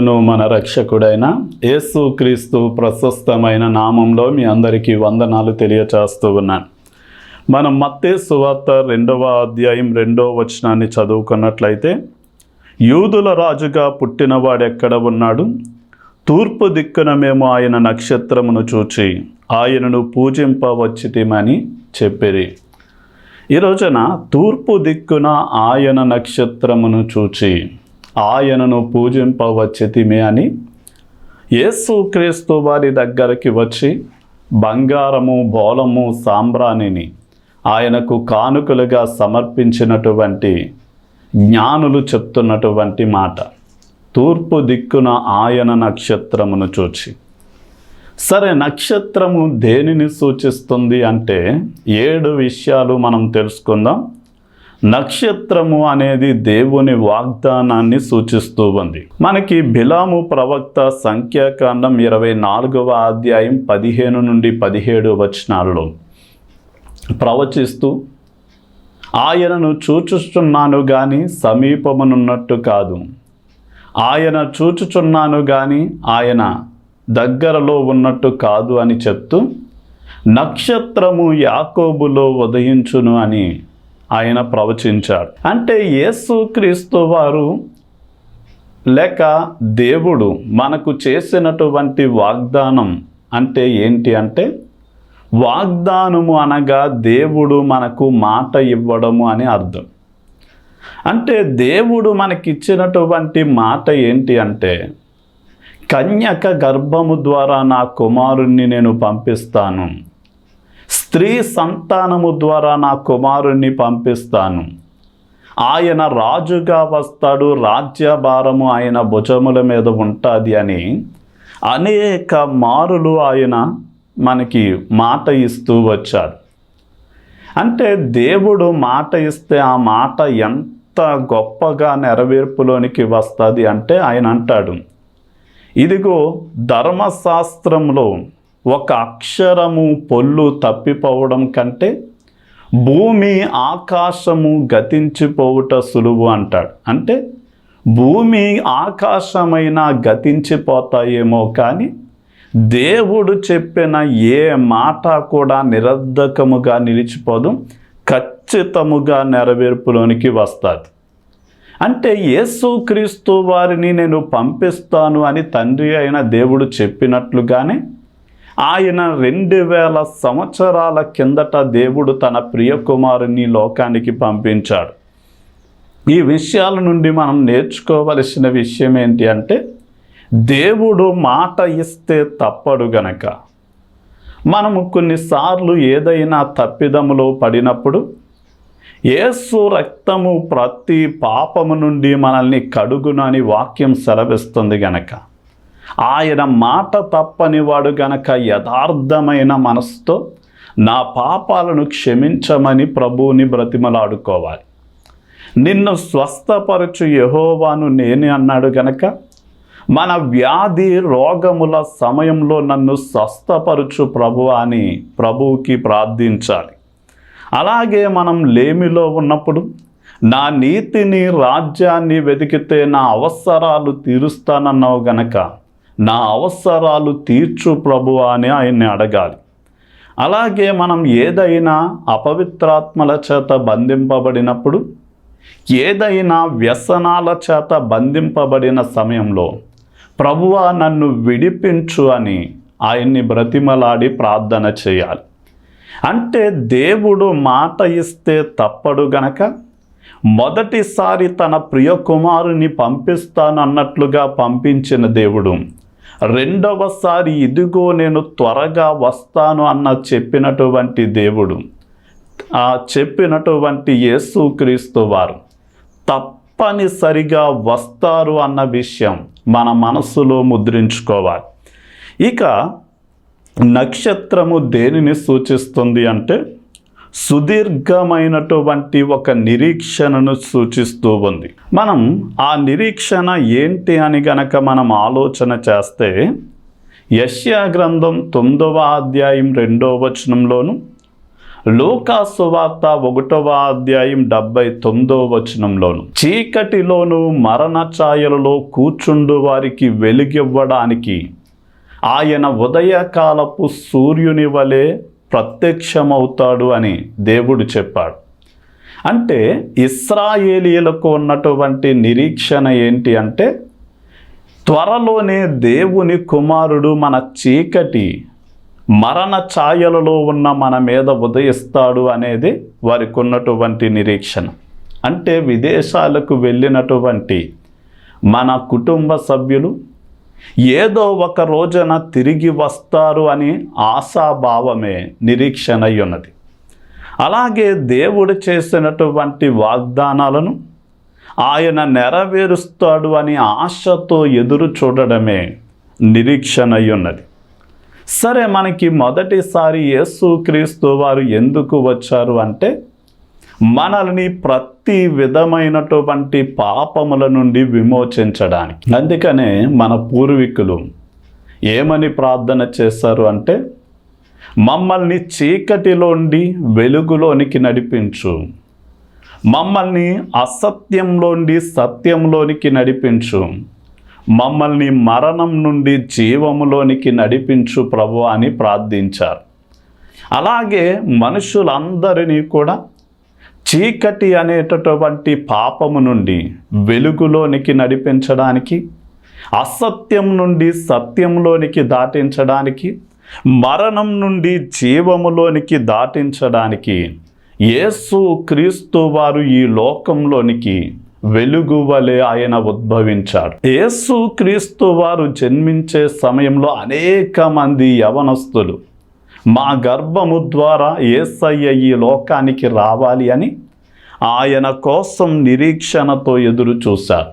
మహాదేవుడును మన రక్షకుడైన యేసుక్రీస్తు ప్రశస్తమైన నామంలో మీ అందరికీ వందనాలు తెలియచేస్తూ ఉన్నాను. మనం మత్తే సువార్త రెండవ అధ్యాయం రెండవ వచనాన్ని చదువుకున్నట్లయితే యూదుల రాజుగా పుట్టినవాడెక్కడ ఉన్నాడు? తూర్పు దిక్కున మేము ఆయన నక్షత్రమును చూచి ఆయనను పూజింపవచ్చితిమని చెప్పిరి. ఈ రోజున తూర్పు దిక్కున ఆయన నక్షత్రమును చూచి ఆయనను పూజింపవచ్చితిమే అని యేసుక్రీస్తు వారి దగ్గరికి వచ్చి బంగారము బోలము సాంబ్రాణిని ఆయనకు కానుకలుగా సమర్పించినటువంటి జ్ఞానులు చెప్తున్నటువంటి మాట. తూర్పు దిక్కున ఆయన నక్షత్రమును చూచి. సరే నక్షత్రము దేనిని సూచిస్తుంది అంటే ఏడు విషయాలు మనం తెలుసుకుందాం. నక్షత్రము అనేది దేవుని వాగ్దానాన్ని సూచిస్తూ ఉంది. మనకి బిలాము ప్రవక్త సంఖ్యాకాండం ఇరవై నాలుగవ అధ్యాయం పదిహేను నుండి పదిహేడు వచనాల్లో ప్రవచిస్తూ ఆయనను చూచుచున్నాను కానీ సమీపమునున్నట్టు కాదు. ఆయన చూచుచున్నాను కానీ ఆయన దగ్గరలో ఉన్నట్టు కాదు అని చెప్తూ నక్షత్రము యాకోబులో ఉదయించును అని ఆయన ప్రవచించాడు. అంటే యేసుక్రీస్తు వారు లేక దేవుడు మనకు చేసినటువంటి వాగ్దానం అంటే ఏంటి అంటే వాగ్దానము అనగా దేవుడు మనకు మాట ఇవ్వడము అని అర్థం. అంటే దేవుడు మనకిచ్చినటువంటి మాట ఏంటి అంటే కన్యక గర్భము ద్వారా నా కుమారుణ్ణి నేను పంపిస్తాను. స్త్రీ సంతానము ద్వారా నా కుమారుణ్ణి పంపిస్తాను. ఆయన రాజుగా వస్తాడు రాజ్యభారము ఆయన భుజముల మీద ఉంటుంది అని అనేక మారులు ఆయన మనకి మాట ఇస్తూ వచ్చాడు. అంటే దేవుడు మాట ఇస్తే ఆ మాట ఎంత గొప్పగా నెరవేర్పులోనికి వస్తుంది అంటే ఆయన అంటాడు. ఇదిగో ధర్మశాస్త్రంలో ఒక అక్షరము పొల్లు తప్పిపోవడం కంటే భూమి ఆకాశము గతించిపోవుట సులువు అంటాడు. అంటే భూమి ఆకాశమైనా గతించిపోతాయేమో కానీ దేవుడు చెప్పిన ఏ మాట కూడా నిరర్ధకముగా నిలిచిపోదు ఖచ్చితముగా నెరవేర్పులోనికి వస్తుంది. అంటే యేసుక్రీస్తు వారిని నేను పంపిస్తాను అని తండ్రి అయిన దేవుడు చెప్పినట్లుగానే ఆయన రెండు వేల సంవత్సరాల కిందట దేవుడు తన ప్రియ కుమారుని లోకానికి పంపించాడు. ఈ విషయాల నుండి మనం నేర్చుకోవలసిన విషయం ఏంటి అంటే దేవుడు మాట ఇస్తే తప్పడు గనక. మనము కొన్నిసార్లు ఏదైనా తప్పిదములో పడినప్పుడు ఏసు రక్తము ప్రతి పాపము నుండి మనల్ని కడుగునని వాక్యం సెలవిస్తుంది గనక. ఆయన మాట తప్పనివాడు గనక యథార్థమైన మనసుతో నా పాపాలను క్షమించమని ప్రభువుని బ్రతిమలాడుకోవాలి. నిన్ను స్వస్థపరచు యహోవాను నేనే అన్నాడు గనక మన వ్యాధి రోగముల సమయంలో నన్ను స్వస్థపరచు ప్రభు అని ప్రభువుకి ప్రార్థించాలి. అలాగే మనం లేమిలో ఉన్నప్పుడు నా నీతిని రాజ్యాన్ని వెతికితే నా అవసరాలు తీరుస్తానన్నావు గనక నా అవసరాలు తీర్చు ప్రభు అని ఆయన్ని అడగాలి. అలాగే మనం ఏదైనా అపవిత్రాత్మల చేత బంధింపబడినప్పుడు ఏదైనా వ్యసనాల చేత బంధింపబడిన సమయంలో ప్రభువా నన్ను విడిపించు అని ఆయన్ని బ్రతిమలాడి ప్రార్థన చేయాలి. అంటే దేవుడు మాట ఇస్తే తప్పడు గనక మొదటిసారి తన ప్రియ కుమారుని పంపిస్తానన్నట్లుగా పంపించిన దేవుడు రెండవసారి ఇదిగో నేను త్వరగా వస్తాను అన్న చెప్పినటువంటి దేవుడు ఆ చెప్పినటువంటి యేసుక్రీస్తు వారు తప్పనిసరిగా వస్తారు అన్న విషయం మన మనసులో ముద్రించుకోవాలి. ఇక నక్షత్రము దేనిని సూచిస్తుంది అంటే సుదీర్ఘమైనటువంటి ఒక నిరీక్షణను సూచిస్తూ ఉంది. మనం ఆ నిరీక్షణ ఏంటి అని గనక మనం ఆలోచన చేస్తే యష్యా గ్రంథం తొమ్మిదవ అధ్యాయం రెండవ వచనంలోను లోకా సువార్త ఒకటవ అధ్యాయం డెబ్బై తొమ్మిదవ వచనంలోను చీకటిలోను మరణ ఛాయలలో కూర్చుండు వారికి వెలుగివ్వడానికి ఆయన ఉదయకాలపు సూర్యుని వలె ప్రత్యక్షమవుతాడు అని దేవుడు చెప్పాడు. అంటే ఇస్రాయేలీలకు ఉన్నటువంటి నిరీక్షణ ఏంటి అంటే త్వరలోనే దేవుని కుమారుడు మన చీకటి మరణ ఛాయలలో ఉన్న మన మీద ఉదయిస్తాడు అనేది వారికి ఉన్నటువంటి నిరీక్షణ. అంటే విదేశాలకు వెళ్ళినటువంటి మన కుటుంబ సభ్యులు ఏదో ఒక రోజున తిరిగి వస్తారు అని ఆశాభావమే నిరీక్షణ అయి ఉన్నది అలాగే దేవుడు చేసినటువంటి వాగ్దానాలను ఆయన నెరవేరుస్తాడు అని ఆశతో ఎదురు చూడడమే నిరీక్షణ ఉన్నది సరే మనకి మొదటిసారి యేసుక్రీస్తు వారు ఎందుకు వచ్చారు అంటే మనల్ని ప్రతి విధమైనటువంటి పాపముల నుండి విమోచించడానికి. అందుకనే మన పూర్వీకులు ఏమని ప్రార్థన చేస్తారు అంటే మమ్మల్ని చీకటిలోండి వెలుగులోనికి నడిపించు. మమ్మల్ని అసత్యంలోండి సత్యంలోనికి నడిపించు. మమ్మల్ని మరణం నుండి జీవములోనికి నడిపించు ప్రభు అని ప్రార్థించారు. అలాగే మనుషులందరినీ కూడా చీకటి అనేటటువంటి పాపము నుండి వెలుగులోనికి నడిపించడానికి అసత్యం నుండి సత్యంలోనికి దాటించడానికి మరణం నుండి జీవములోనికి దాటించడానికి యేసు క్రీస్తు వారు ఈ లోకంలోనికి వెలుగు వలె ఆయన ఉద్భవించాడు. యేసు క్రీస్తు వారు జన్మించే సమయంలో అనేక మంది యవనస్తులు మా గర్భము ద్వారా ఏసయ్య ఈ లోకానికి రావాలి అని ఆయన కోసం నిరీక్షణతో ఎదురు చూశారు.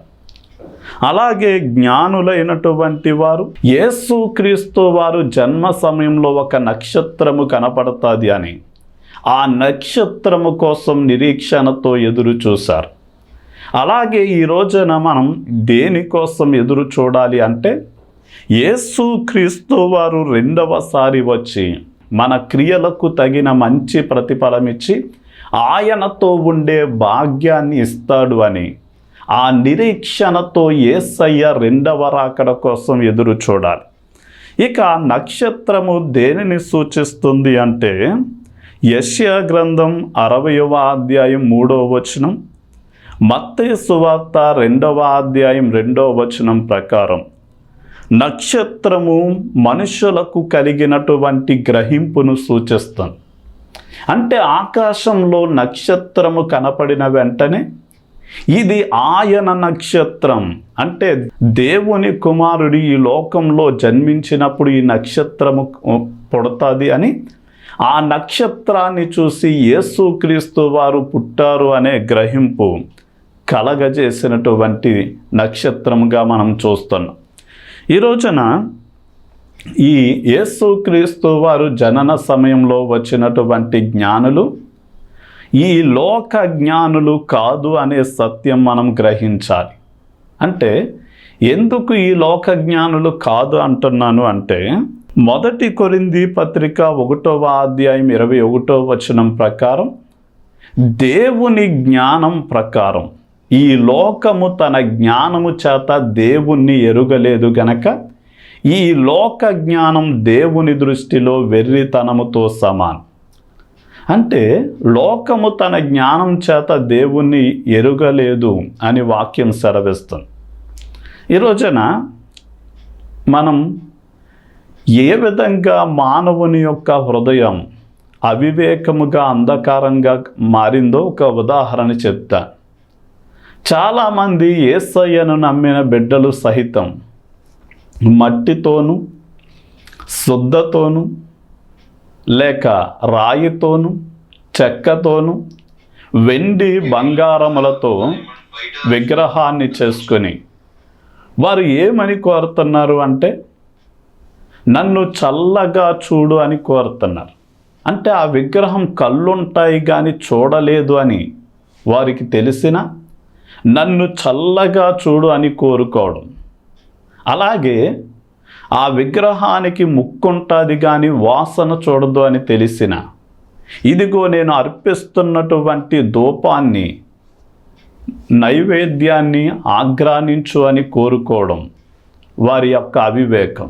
అలాగే జ్ఞానులైనటువంటి వారు యేసుక్రీస్తు వారు జన్మ సమయంలో ఒక నక్షత్రము కనపడుతుంది అని ఆ నక్షత్రము కోసం నిరీక్షణతో ఎదురు చూశారు. అలాగే ఈ రోజున మనం దేనికోసం ఎదురు చూడాలి అంటే యేసుక్రీస్తు వారు రెండవసారి వచ్చి మన క్రియలకు తగిన మంచి ప్రతిఫలమిచ్చి ఆయనతో ఉండే భాగ్యాన్ని ఇస్తాడు అని. ఆ నిరీక్షణతో ఏసయ్య రెండవ రాకడ కోసం ఎదురు చూడాలి. ఇక నక్షత్రము దేనిని సూచిస్తుంది అంటే యశ్యా గ్రంథం అరవయవ అధ్యాయం మూడవ వచనం మత్తయి సువార్త రెండవ అధ్యాయం రెండవ వచనం ప్రకారం నక్షత్రము మనుషులకు కలిగినటువంటి గ్రహింపును సూచిస్తుంది. అంటే ఆకాశంలో నక్షత్రము కనపడిన వెంటనే ఇది ఆయన నక్షత్రం. అంటే దేవుని కుమారుడు ఈ లోకంలో జన్మించినప్పుడు ఈ నక్షత్రము పుడతాది అని ఆ నక్షత్రాన్ని చూసి యేసుక్రీస్తు వారు పుట్టారు అనే గ్రహింపు కలగజేసినటువంటి నక్షత్రముగా మనం చూస్తున్నాం. ఈ రోజున ఈ యేసుక్రీస్తు వారు జనన సమయంలో వచ్చినటువంటి జ్ఞానులు ఈ లోక జ్ఞానులు కాదు అనే సత్యం మనం గ్రహించాలి. అంటే ఎందుకు ఈ లోక జ్ఞానులు కాదు అంటున్నాను అంటే మొదటి కొరింది పత్రిక ఒకటవ అధ్యాయం ఇరవై ఒకటో వచనం ప్రకారం దేవుని జ్ఞానం ప్రకారం ఈ లోకము తన జ్ఞానము చేత దేవుణ్ణి ఎరుగలేదు గనక ఈ లోక జ్ఞానం దేవుని దృష్టిలో వెర్రితనముతో సమానం. అంటే లోకము తన జ్ఞానం చేత దేవుణ్ణి ఎరుగలేదు అని వాక్యం సెలవిస్తుంది ఈ రోజున మనం ఏ విధంగా మానవుని యొక్క హృదయం అవివేకముగా అంధకారంగా మారిందో ఒక ఉదాహరణ చెప్తా చాలామంది ఏసయ్యను నమ్మిన బిడ్డలు సహితం మట్టితోనూ శుద్ధతోనూ లేక రాయితోనూ చెక్కతోనూ వెండి బంగారములతో విగ్రహాన్ని చేసుకొని వారు ఏమని కోరుతున్నారు అంటే నన్ను చల్లగా చూడు అని కోరుతున్నారు. అంటే ఆ విగ్రహం కళ్ళుంటాయి కానీ చూడలేదు అని వారికి తెలిసిన నన్ను చల్లగా చూడు అని కోరుకోవడం. అలాగే ఆ విగ్రహానికి ముక్కుంటుంది కానీ వాసన చూడదు అని తెలిసిన ఇదిగో నేను అర్పిస్తున్నటువంటి ధూపాన్ని నైవేద్యాన్ని ఆగ్రానించు అని కోరుకోవడం వారి యొక్క అవివేకం.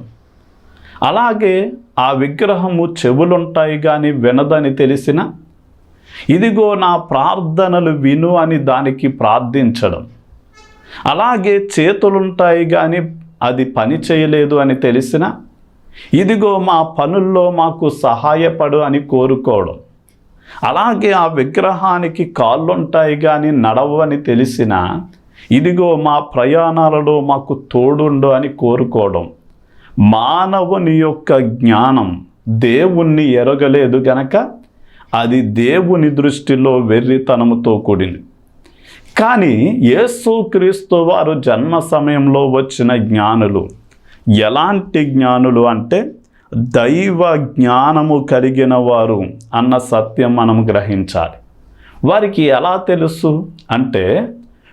అలాగే ఆ విగ్రహము చెవులుంటాయి కానీ వినదని తెలిసిన ఇదిగో నా ప్రార్థనలు విను అని దానికి ప్రార్థించడం. అలాగే చేతులుంటాయి కానీ అది పని చేయలేదు అని తెలిసిన ఇదిగో మా పనుల్లో మాకు సహాయపడు అని కోరుకోవడం. అలాగే ఆ విగ్రహానికి కాళ్ళుంటాయి కానీ నడవని తెలిసిన ఇదిగో మా ప్రయాణాలలో మాకు తోడుండు అని కోరుకోవడం. మానవుని యొక్క జ్ఞానం దేవుణ్ణి ఎరగలేదు గనక అది దేవుని దృష్టిలో వెర్రితనముతో కూడింది. కానీ యేసుక్రీస్తు వారు జన్మ సమయంలో వచ్చిన జ్ఞానులు ఎలాంటి జ్ఞానులు అంటే దైవ జ్ఞానము కలిగిన వారు అన్న సత్యం మనం గ్రహించాలి. వారికి ఎలా తెలుసు అంటే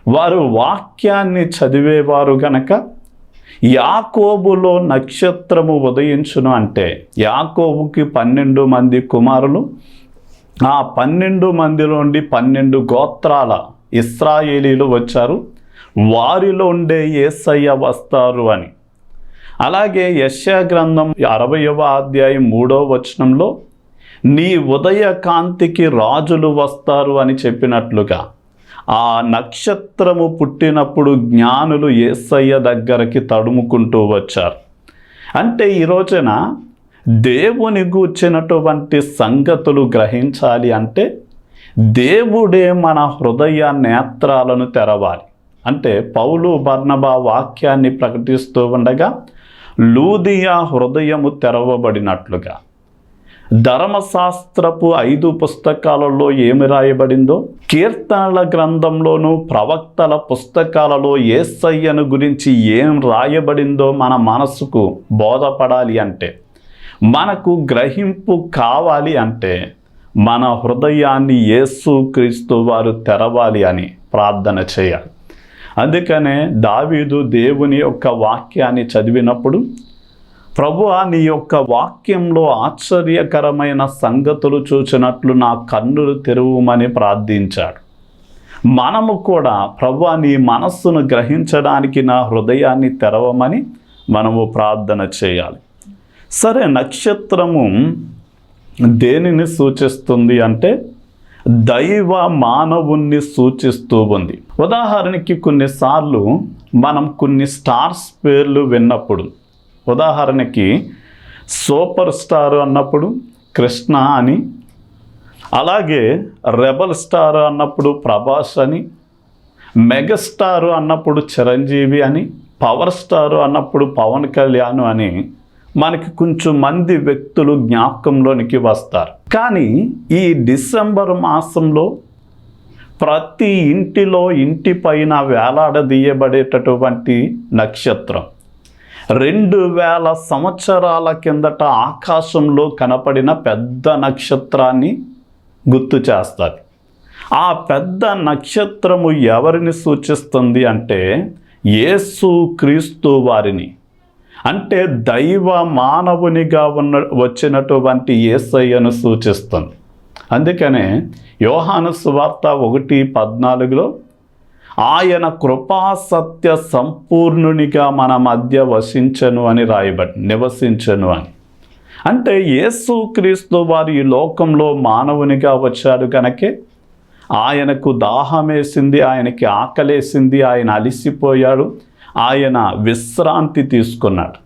వారు వాక్యాన్ని చదివేవారు గనక యాకోబులో నక్షత్రము ఉదయించును అంటే యాకోబుకి పన్నెండు మంది కుమారులు ఆ పన్నెండు మందిలోండి పన్నెండు గోత్రాల ఇస్రాయేలీలు వచ్చారు. వారిలో ఉండే ఏసయ్య వస్తారు అని. అలాగే యశ్యా గ్రంథం అరవయవ అధ్యాయం మూడో వచనంలో నీ ఉదయ కాంతికి రాజులు వస్తారు అని చెప్పినట్లుగా ఆ నక్షత్రము పుట్టినప్పుడు జ్ఞానులు ఏసయ్య దగ్గరకి తడుముకుంటూ వచ్చారు. అంటే ఈ రోజున దేవుని గూర్చినటువంటి సంగతులు గ్రహించాలి అంటే దేవుడే మన హృదయ నేత్రాలను తెరవాలి. అంటే పౌలు బర్ణబా వాక్యాన్ని ప్రకటిస్తూ ఉండగా లూదియా హృదయము తెరవబడినట్లుగా. ధర్మశాస్త్రపు ఐదు పుస్తకాలలో ఏమి రాయబడిందో కీర్తనల గ్రంథంలోనూ ప్రవక్తల పుస్తకాలలో ఏసయ్యను గురించి ఏం రాయబడిందో మన మనసుకు బోధపడాలి అంటే మనకు గ్రహింపు కావాలి అంటే మన హృదయాన్ని యేసు క్రీస్తు వారు తెరవాలి అని ప్రార్థన చేయాలి అందుకనే దావీదు దేవుని యొక్క వాక్యాన్ని చదివినప్పుడు ప్రభు నీ యొక్క వాక్యంలో ఆశ్చర్యకరమైన సంగతులు చూచినట్లు నా కన్నులు తెరువుమని ప్రార్థించాడు. మనము కూడా ప్రభు నీ మనస్సును గ్రహించడానికి నా హృదయాన్ని తెరవమని మనము ప్రార్థన చేయాలి. సరే నక్షత్రము దేనిని సూచిస్తుంది అంటే దైవ మానవుణ్ణి సూచిస్తూ ఉంది. ఉదాహరణకి కొన్నిసార్లు మనం కొన్ని స్టార్స్ పేర్లు విన్నప్పుడు ఉదాహరణకి సూపర్ స్టార్ అన్నప్పుడు కృష్ణ అని అలాగే రెబల్ స్టార్ అన్నప్పుడు ప్రభాస్ అని మెగాస్టార్ అన్నప్పుడు చిరంజీవి అని పవర్ స్టార్ అన్నప్పుడు పవన్ కళ్యాణ్ అని మనకి కొంచెం మంది వ్యక్తులు జ్ఞాపకంలోనికి వస్తారు. కానీ ఈ డిసెంబర్ మాసంలో ప్రతి ఇంటిలో ఇంటి పైన వేలాడదీయబడేటటువంటి నక్షత్రం. రెండు వేల సంవత్సరాల కిందట ఆకాశంలో కనపడిన పెద్ద నక్షత్రాన్ని గుర్తు చేస్తుంది. ఆ పెద్ద నక్షత్రము ఎవరిని సూచిస్తుంది అంటే యేసు క్రీస్తు వారిని. అంటే దైవ మానవునిగా ఉన్న వచ్చినటువంటి ఏసయ్యను సూచిస్తుంది. అందుకనే యోహాను సువార్త ఒకటి పద్నాలుగులో ఆయన కృపా సత్య సంపూర్ణునిగా మన మధ్య వసించను అని రాయబడి నివసించను అని. అంటే యేసు క్రీస్తు వారు ఈ లోకంలో మానవునిగా వచ్చాడు కనుకే ఆయనకు దాహమేసింది ఆయనకి ఆకలేసింది ఆయన అలిసిపోయాడు ఆయన విశ్రాంతి తీసుకున్నాడు.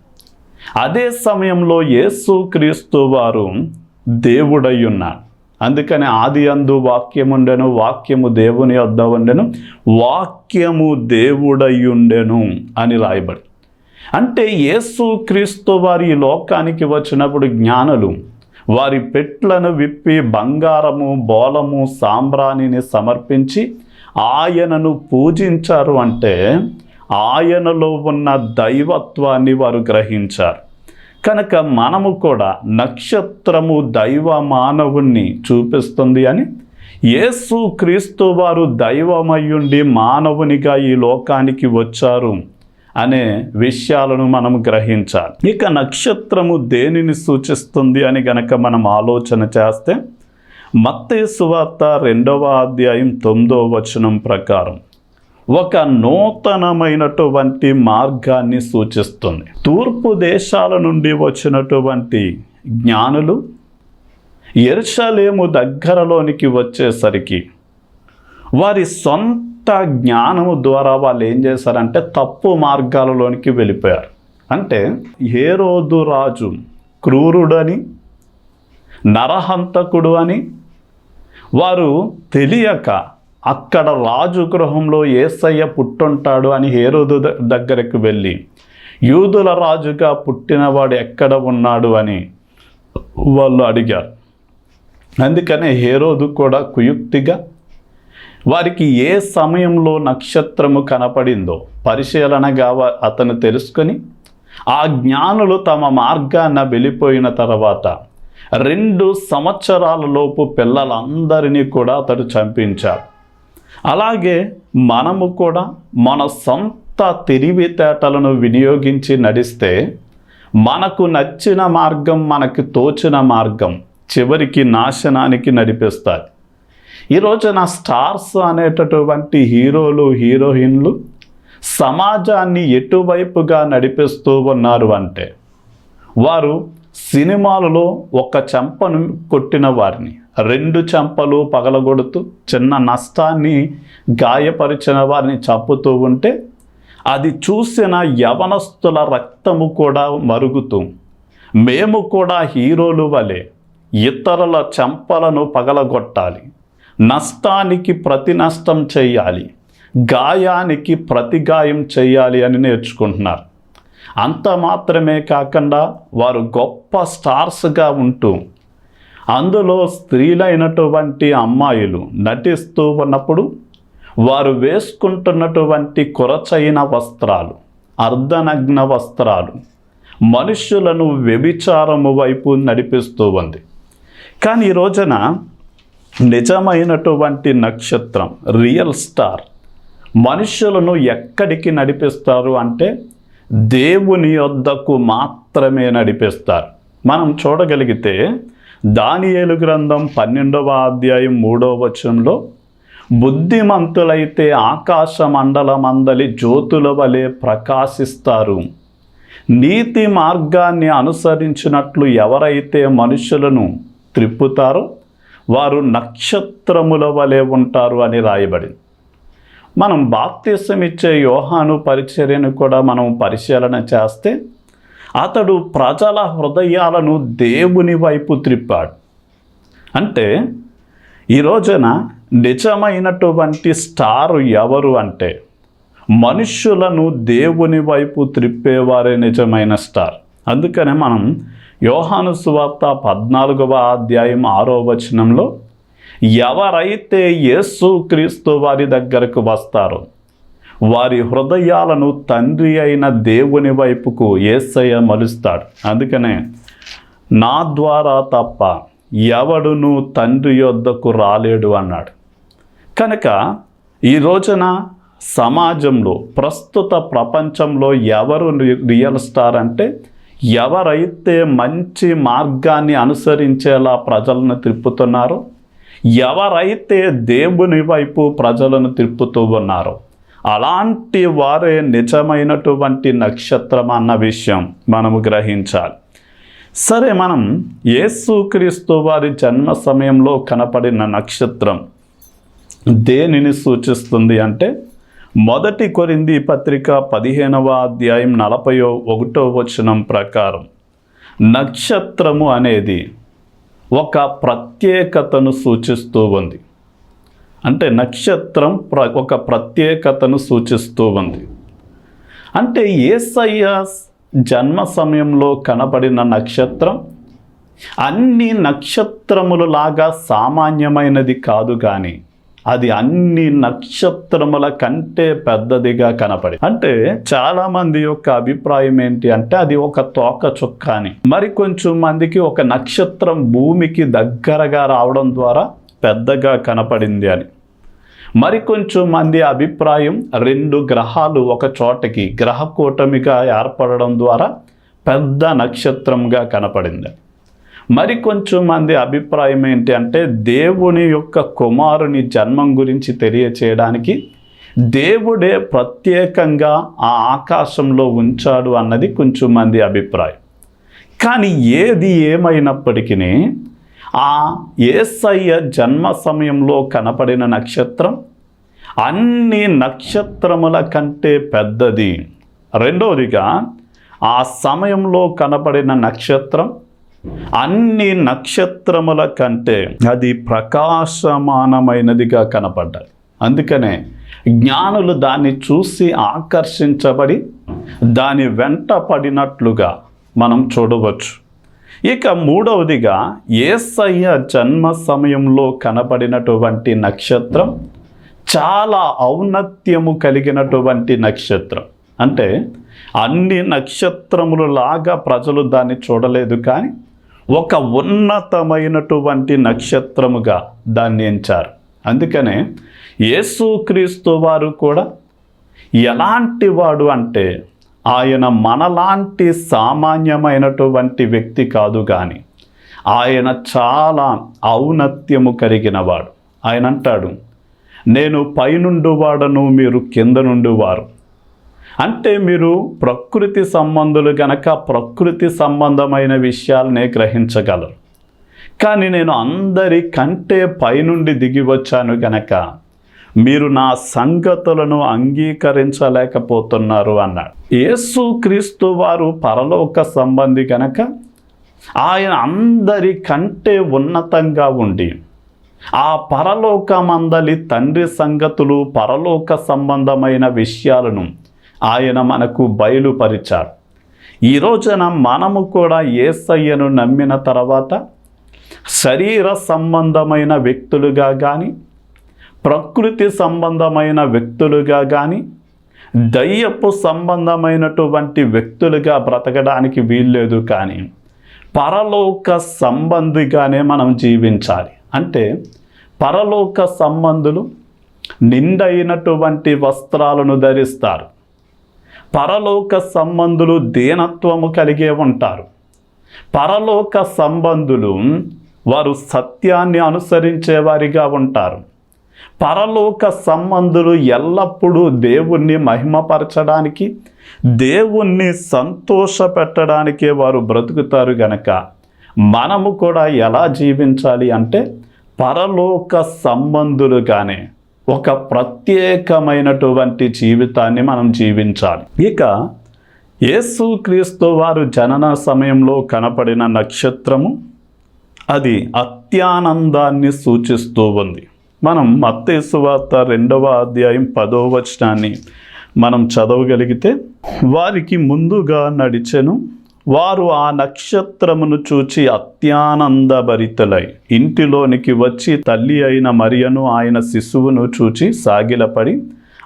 అదే సమయంలో యేసు క్రీస్తు వారు దేవుడై ఉన్నాడు అందుకని ఆది అందు వాక్యముండెను వాక్యము దేవుని వద్ద ఉండెను వాక్యము దేవుడయ్యుండెను అని రాయబడి. అంటే యేసు క్రీస్తు వారి ఈ లోకానికి వచ్చినప్పుడు జ్ఞానులు వారి పెట్లను విప్పి బంగారము బోలము సాంబ్రాణిని సమర్పించి ఆయనను పూజించారు అంటే ఆయనలో ఉన్న దైవత్వాన్ని వారు గ్రహించారు. కనుక మనము కూడా నక్షత్రము దైవ మానవుణ్ణి చూపిస్తుంది అని యేసు క్రీస్తు వారు దైవమయ్యుండి మానవునిగా ఈ లోకానికి వచ్చారు అనే విషయాలను మనం గ్రహించాలి. ఇక నక్షత్రము దేనిని సూచిస్తుంది అని గనక మనం ఆలోచన చేస్తే మత్తేసు సువార్త రెండవ అధ్యాయం తొమ్మిదవ వచనం ప్రకారం ఒక నూతనమైనటువంటి మార్గాన్ని సూచిస్తుంది. తూర్పు దేశాల నుండి వచ్చినటువంటి జ్ఞానులు ఎరుషలేము దగ్గరలోనికి వచ్చేసరికి వారి సొంత జ్ఞానము ద్వారా వాళ్ళు ఏం చేశారంటే తప్పు మార్గాలలోనికి వెళ్ళిపోయారు. అంటే ఏ రోజు రాజు క్రూరుడని నరహంతకుడు అని వారు తెలియక అక్కడ రాజు గృహంలో ఏసయ్య పుట్టుంటాడు అని హేరోదు ద- దగ్గరకు వెళ్ళి యూదుల రాజుగా పుట్టినవాడు ఎక్కడ ఉన్నాడు అని వాళ్ళు అడిగారు. అందుకనే హేరోదు కూడా కుయుక్తిగా వారికి ఏ సమయంలో నక్షత్రము కనపడిందో పరిశీలనగా అతను తెలుసుకొని ఆ జ్ఞానులు తమ మార్గాన వెళ్ళిపోయిన తర్వాత రెండు సంవత్సరాలలోపు పిల్లలందరినీ కూడా అతడు చంపించారు అలాగే మనము కూడా మన సొంత తెలివితేటలను వినియోగించి నడిస్తే మనకు నచ్చిన మార్గం మనకు తోచిన మార్గం చివరికి నాశనానికి నడిపిస్తారు ఈ రోజున స్టార్స్ అనేటటువంటి హీరోలు హీరోయిన్లు సమాజాన్ని ఎటువైపుగా నడిపిస్తూ ఉన్నారు అంటే వారు సినిమాలలో ఒక చెంపను కొట్టిన వారిని. రెండు చెంపలు పగలగొడుతూ చిన్న నష్టాన్ని గాయపరిచిన వారిని చంపుతూ ఉంటే అది చూసిన యవనస్తుల రక్తము కూడా మరుగుతూ మేము కూడా హీరోలు వలె ఇతరుల చెంపలను పగలగొట్టాలి. నష్టానికి ప్రతి నష్టం చేయాలి. గాయానికి ప్రతి గాయం చేయాలి అని నేర్చుకుంటున్నారు. అంత మాత్రమే కాకుండా వారు గొప్ప స్టార్స్గా ఉంటూ అందులో స్త్రీలైనటువంటి అమ్మాయిలు నటిస్తూ ఉన్నప్పుడు వారు వేసుకుంటున్నటువంటి కొరచైన వస్త్రాలు అర్ధనగ్న వస్త్రాలు మనుష్యులను వ్యభిచారము వైపు నడిపిస్తూ ఉంది. కానీ ఈ రోజున నిజమైనటువంటి నక్షత్రం రియల్ స్టార్ మనుషులను ఎక్కడికి నడిపిస్తారు అంటే దేవుని యొద్దకు మాత్రమే నడిపిస్తారు. మనం చూడగలిగితే దానియేలు గ్రంథం పన్నెండవ అధ్యాయం మూడవ వచనంలో బుద్ధిమంతులైతే ఆకాశ మండలమందలి జ్యోతుల వలె ప్రకాశిస్తారు. నీతి మార్గాన్ని అనుసరించినట్లు ఎవరైతే మనుషులను త్రిప్పుతారో వారు నక్షత్రముల వలె ఉంటారు అని రాయబడింది. మనం బాప్తిసం ఇచ్చే యోహాను పరిచర్యను కూడా మనం పరిశీలన చేస్తే అతడు ప్రజల హృదయాలను దేవుని వైపు త్రిప్పాడు. అంటే ఈ రోజున నిజమైనటువంటి స్టార్ ఎవరు అంటే మనుష్యులను దేవుని వైపు త్రిప్పేవారే నిజమైన స్టార్. అందుకనే మనం యోహాను సువార్త పద్నాలుగవ అధ్యాయం ఆరో వచనంలో ఎవరైతే యేసు క్రీస్తు వారి దగ్గరకు వస్తారో వారి హృదయాలను తండ్రి అయిన దేవుని వైపుకు ఏసయ్య మలుస్తాడు. అందుకనే నా ద్వారా తప్ప ఎవడును తండ్రి యొద్దకు రాలేడు అన్నాడు. కనుక ఈ రోజున సమాజంలో ప్రస్తుత ప్రపంచంలో ఎవరు రియల్ స్టార్ అంటే ఎవరైతే మంచి మార్గాన్ని అనుసరించేలా ప్రజలను తిప్పుతున్నారో ఎవరైతే దేవుని వైపు ప్రజలను తిప్పుతూ ఉన్నారో అలాంటి వారే నిజమైనటువంటి నక్షత్రం అన్న విషయం మనము గ్రహించాలి. సరే మనం యేసుక్రీస్తు వారి జన్మ సమయంలో కనపడిన నక్షత్రం దేనిని సూచిస్తుంది అంటే మొదటి కొరింది పత్రిక పదిహేనవ అధ్యాయం నలభయో ఒకటో వచనం ప్రకారం నక్షత్రము అనేది ఒక ప్రత్యేకతను సూచిస్తూ ఉంది. అంటే నక్షత్రం ప్ర ఒక ప్రత్యేకతను సూచిస్తూ ఉంది. అంటే ఏసయ్య జన్మ సమయంలో కనబడిన నక్షత్రం అన్ని నక్షత్రములు లాగా సామాన్యమైనది కాదు కానీ అది అన్ని నక్షత్రముల కంటే పెద్దదిగా కనపడి అంటే చాలా మంది యొక్క అభిప్రాయం ఏంటి అంటే అది ఒక తోక చుక్క అని మరి కొంచెం మందికి ఒక నక్షత్రం భూమికి దగ్గరగా రావడం ద్వారా పెద్దగా కనపడింది అని. మరి కొంచెం మంది అభిప్రాయం రెండు గ్రహాలు ఒక చోటకి గ్రహ కూటమిగా ఏర్పడడం ద్వారా పెద్ద నక్షత్రంగా కనపడింది. మరి కొంచెం మంది అభిప్రాయం ఏంటి అంటే దేవుని యొక్క కుమారుని జన్మం గురించి తెలియచేయడానికి దేవుడే ప్రత్యేకంగా ఆ ఆకాశంలో ఉంచాడు అన్నది కొంచెం మంది అభిప్రాయం. కానీ ఏది ఏమైనప్పటికీ ఆ ఏసయ్య జన్మ సమయంలో కనపడిన నక్షత్రం అన్ని నక్షత్రముల కంటే పెద్దది. రెండవదిగా ఆ సమయంలో కనపడిన నక్షత్రం అన్ని నక్షత్రముల కంటే అది ప్రకాశమానమైనదిగా కనపడ్డది అందుకనే జ్ఞానులు దాన్ని చూసి ఆకర్షించబడి దాని వెంట పడినట్లుగా మనం చూడవచ్చు. ఇక మూడవదిగా ఏసయ్య జన్మ సమయంలో కనబడినటువంటి నక్షత్రం చాలా ఔన్నత్యము కలిగినటువంటి నక్షత్రం. అంటే అన్ని నక్షత్రములు లాగా ప్రజలు దాన్ని చూడలేదు కానీ ఒక ఉన్నతమైనటువంటి నక్షత్రముగా దాన్ని ఎంచారు. అందుకనే యేసుక్రీస్తు వారు కూడా ఎలాంటి వాడు అంటే ఆయన మనలాంటి సామాన్యమైనటువంటి వ్యక్తి కాదు కానీ ఆయన చాలా ఔన్నత్యము కలిగిన వాడు ఆయన అంటాడు నేను పైనుండి వాడను మీరు కింద నుండి వారు. అంటే మీరు ప్రకృతి సంబంధులు గనక ప్రకృతి సంబంధమైన విషయాలనే గ్రహించగలరు. కానీ నేను అందరి కంటే పైనుండి దిగి వచ్చాను గనక మీరు నా సంగతులను అంగీకరించలేకపోతున్నారు అన్నాడు. యేసు క్రీస్తు వారు పరలోక సంబంధి కనుక ఆయన అందరి కంటే ఉన్నతంగా ఉండి ఆ పరలోకమందలి తండ్రి సంగతులు పరలోక సంబంధమైన విషయాలను ఆయన మనకు బయలుపరిచారు ఈ రోజున మనము కూడా ఏసయ్యను నమ్మిన తర్వాత శరీర సంబంధమైన వ్యక్తులుగా కానీ ప్రకృతి సంబంధమైన వ్యక్తులుగా కానీ దయ్యపు సంబంధమైనటువంటి వ్యక్తులుగా బ్రతకడానికి వీల్లేదు కానీ పరలోక సంబంధిగానే మనం జీవించాలి. అంటే పరలోక సంబంధులు నిండైనటువంటి వస్త్రాలను ధరిస్తారు. పరలోక సంబంధులు దీనత్వము కలిగే ఉంటారు. పరలోక సంబంధులు వారు సత్యాన్ని అనుసరించేవారిగా ఉంటారు. పరలోక సంబంధులు ఎల్లప్పుడూ దేవుణ్ణి మహిమపరచడానికి దేవుణ్ణి సంతోషపెట్టడానికే వారు బ్రతుకుతారు గనక. మనము కూడా ఎలా జీవించాలి అంటే పరలోక సంబంధులుగానే ఒక ప్రత్యేకమైనటువంటి జీవితాన్ని మనం జీవించాలి. ఇక యేసుక్రీస్తు వారు జనన సమయంలో కనపడిన నక్షత్రము అది అత్యానందాన్ని సూచిస్తూ ఉంది. మనం మత్తే సువార్త రెండవ అధ్యాయం పదో వచనాన్ని మనం చదవగలిగితే వారికి ముందుగా నడిచెను వారు ఆ నక్షత్రమును చూచి అత్యానందభరితులై. ఇంటిలోనికి వచ్చి తల్లి అయిన మరియను ఆయన శిశువును చూచి సాగిలపడి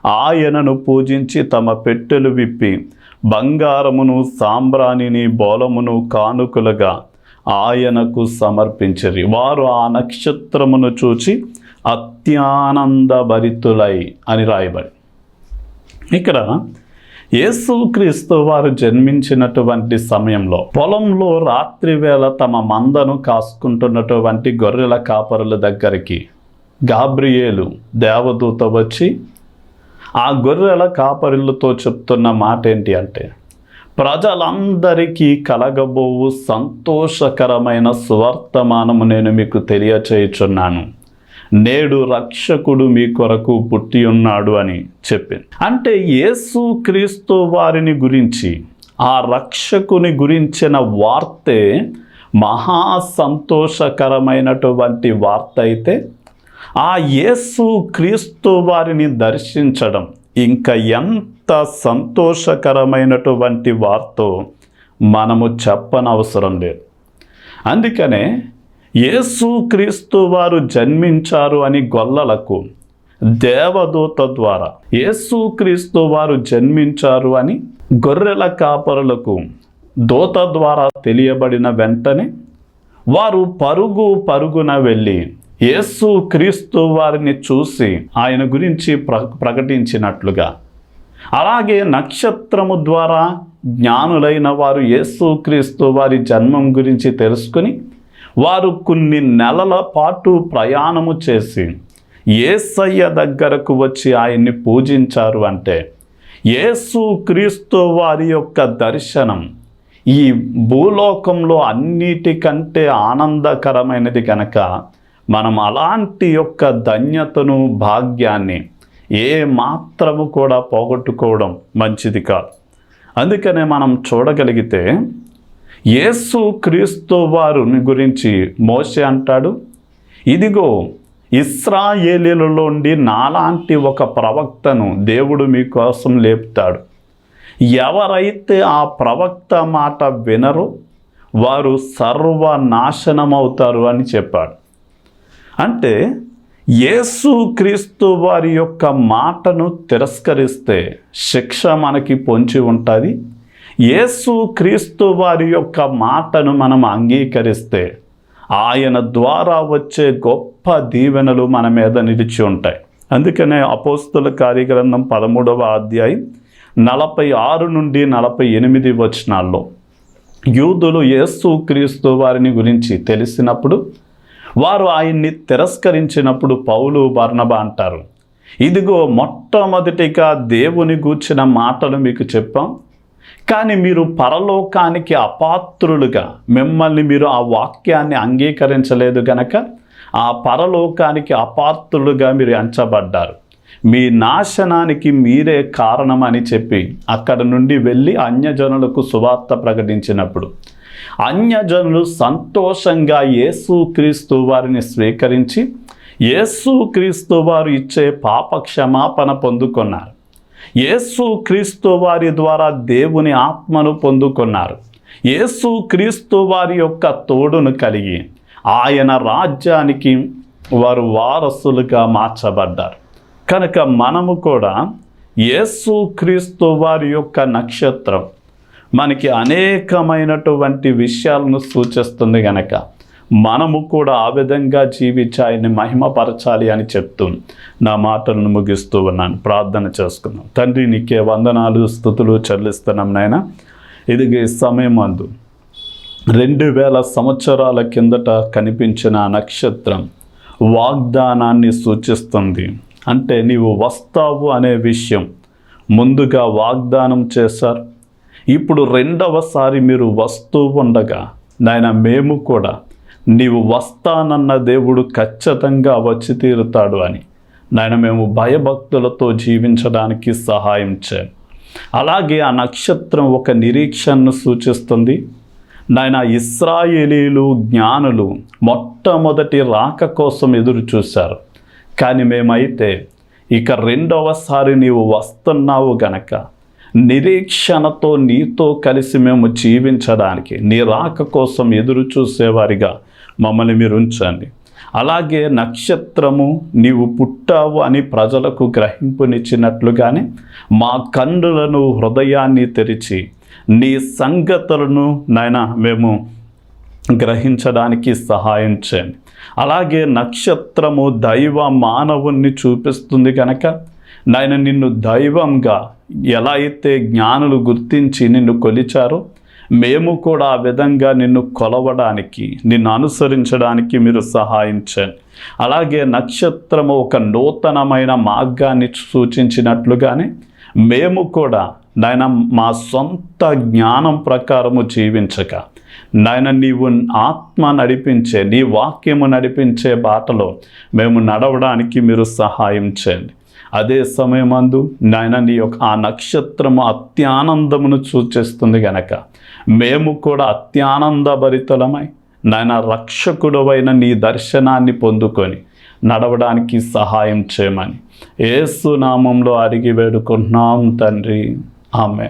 ఆయనను పూజించి తమ పెట్టెలు విప్పి బంగారమును సాంబ్రాణిని బోలమును కానుకలుగా ఆయనకు సమర్పించరి. వారు ఆ నక్షత్రమును చూచి అత్యానందభరితులై అని రాయబడి ఇక్కడ యేసుక్రీస్తు వారు జన్మించినటువంటి సమయంలో పొలంలో రాత్రి వేళ తమ మందను కాసుకుంటున్నటువంటి గొర్రెల కాపరుల దగ్గరికి గాబ్రియేలు దేవదూత వచ్చి ఆ గొర్రెల కాపరులతో చెప్తున్న మాట ఏంటి అంటే ప్రజలందరికీ కలగబోవు సంతోషకరమైన సువర్తమానము నేను మీకు తెలియచేయుచున్నాను. నేడు రక్షకుడు మీ కొరకు పుట్టి ఉన్నాడు అని చెప్పింది అంటే యేసు క్రీస్తు వారిని గురించి ఆ రక్షకుని గురించిన వార్తే మహా సంతోషకరమైనటువంటి వార్త అయితే ఆ యేసు క్రీస్తు వారిని దర్శించడం ఇంకా ఎంత సంతోషకరమైనటువంటి వార్తో మనము చెప్పనవసరం లేదు. అందుకనే యేసుక్రీస్తు వారు జన్మించారు అని గొల్లలకు దేవదూత ద్వారా యేసుక్రీస్తు వారు జన్మించారు అని గొర్రెల కాపరులకు దూత ద్వారా తెలియబడిన వెంటనే వారు పరుగు పరుగున వెళ్ళి యేసు క్రీస్తు వారిని చూసి ఆయన గురించి ప్ర ప్రకటించినట్లుగా. అలాగే నక్షత్రము ద్వారా జ్ఞానులైన వారు యేసు క్రీస్తు వారి జన్మం గురించి తెలుసుకుని వారు కొన్ని నెలల పాటు ప్రయాణము చేసి ఏసయ్య దగ్గరకు వచ్చి ఆయన్ని పూజించారు అంటే యేసు క్రీస్తు వారి యొక్క దర్శనం ఈ భూలోకంలో అన్నిటికంటే ఆనందకరమైనది కనుక మనం అలాంటి యొక్క ధన్యతను భాగ్యాన్ని ఏ మాత్రము కూడా పోగొట్టుకోవడం మంచిది కాదు. అందుకనే మనం చూడగలిగితే యేసు క్రీస్తు వారుని గురించి మోసే అంటాడు ఇదిగో ఇస్రాయేలీలలోండి నాలాంటి ఒక ప్రవక్తను దేవుడు మీకోసం లేపుతాడు. ఎవరైతే ఆ ప్రవక్త మాట వినరో వారు సర్వనాశనమవుతారు అని చెప్పాడు. అంటే యేసు క్రీస్తు వారి యొక్క మాటను తిరస్కరిస్తే శిక్ష మనకి పొంచి ఉంటుంది యేసు క్రీస్తు వారి యొక్క మాటను మనం అంగీకరిస్తే ఆయన ద్వారా వచ్చే గొప్ప దీవెనలు మన మీద నిలిచి ఉంటాయి. అందుకనే అపోస్తుల కార్యగ్రంథం పదమూడవ అధ్యాయం నలభై ఆరు నుండి నలభై ఎనిమిది వచనాల్లో యూదులు యేసు క్రీస్తు వారిని గురించి తెలిసినప్పుడు వారు ఆయన్ని తిరస్కరించినప్పుడు పౌలు బర్ణబ అంటారు. ఇదిగో మొట్టమొదటిగా దేవుని గూర్చిన మాటలు మీకు చెప్పాం. కానీ మీరు పరలోకానికి అపాత్రులుగా మిమ్మల్ని మీరు ఆ వాక్యాన్ని అంగీకరించలేదు గనక ఆ పరలోకానికి అపాత్రులుగా మీరు ఎంచబడ్డారు. మీ నాశనానికి మీరే కారణమని చెప్పి అక్కడ నుండి వెళ్ళి అన్యజనులకు సువార్త ప్రకటించినప్పుడు అన్యజనులు సంతోషంగా యేసుక్రీస్తు వారిని స్వీకరించి యేసుక్రీస్తు వారు ఇచ్చే పాప క్షమాపణ పొందుకున్నారు. యేసు క్రీస్తు వారి ద్వారా దేవుని ఆత్మను పొందుకున్నారు. యేసు క్రీస్తు వారి యొక్క తోడును కలిగి ఆయన రాజ్యానికి వారు వారసులుగా మార్చబడ్డారు. కనుక మనము కూడా యేసు క్రీస్తు వారి యొక్క నక్షత్రం మనకి అనేకమైనటువంటి విషయాలను సూచిస్తుంది కనుక మనము కూడా ఆ విధంగా జీవించి ఆయన్ని మహిమపరచాలి అని చెప్తూ నా మాటలను ముగిస్తూ ఉన్నాను. ప్రార్థన చేసుకున్నాం తండ్రి నీకే వందనాలు స్థుతులు చెల్లిస్తున్నాం నాయన. ఇదిగే సమయం అందు రెండు వేల సంవత్సరాల కిందట కనిపించిన నక్షత్రం వాగ్దానాన్ని సూచిస్తుంది. అంటే నీవు వస్తావు అనే విషయం ముందుగా వాగ్దానం చేశారు. ఇప్పుడు రెండవసారి మీరు వస్తూ ఉండగా నాయన మేము కూడా నీవు వస్తానన్న దేవుడు ఖచ్చితంగా వచ్చి తీరుతాడు అని. నాయన మేము భయభక్తులతో జీవించడానికి సహాయం చేయం. అలాగే ఆ నక్షత్రం ఒక నిరీక్షణను సూచిస్తుంది. నాయన ఇస్రాయేలీలు జ్ఞానులు మొట్టమొదటి రాక కోసం ఎదురు చూశారు కానీ మేమైతే ఇక రెండవసారి నీవు వస్తున్నావు గనక నిరీక్షణతో నీతో కలిసి మేము జీవించడానికి నీ రాక కోసం ఎదురు చూసేవారిగా మమ్మల్ని మీరు ఉంచండి. అలాగే నక్షత్రము నీవు పుట్టావు అని ప్రజలకు గ్రహింపునిచ్చినట్లుగానే మా కన్నులను హృదయాన్ని తెరిచి నీ సంగతులను నాయన మేము గ్రహించడానికి సహాయం చేయండి. అలాగే నక్షత్రము దైవ మానవుణ్ణి చూపిస్తుంది కనుక నాయన నిన్ను దైవంగా ఎలా అయితే జ్ఞానులు గుర్తించి నిన్ను కొలిచారో మేము కూడా ఆ విధంగా నిన్ను కొలవడానికి నిన్ను అనుసరించడానికి మీరు సహాయం చేయండి. అలాగే నక్షత్రము ఒక నూతనమైన మార్గాన్ని సూచించినట్లుగానే మేము కూడా నాయన మా సొంత జ్ఞానం ప్రకారము జీవించక. నాయన నీవు ఆత్మ నడిపించే నీ వాక్యము నడిపించే బాటలో మేము నడవడానికి మీరు సహాయం చేయండి. అదే సమయమందు నాయన నీ యొక్క ఆ నక్షత్రము అత్యానందమును సూచిస్తుంది గనక. మేము కూడా అత్యానందభరితులమై నాయన రక్షకుడవైన నీ దర్శనాన్ని పొందుకొని నడవడానికి సహాయం చేయమని. ఏసునామంలో అడిగి వేడుకుంటున్నాం తండ్రి. ఆమె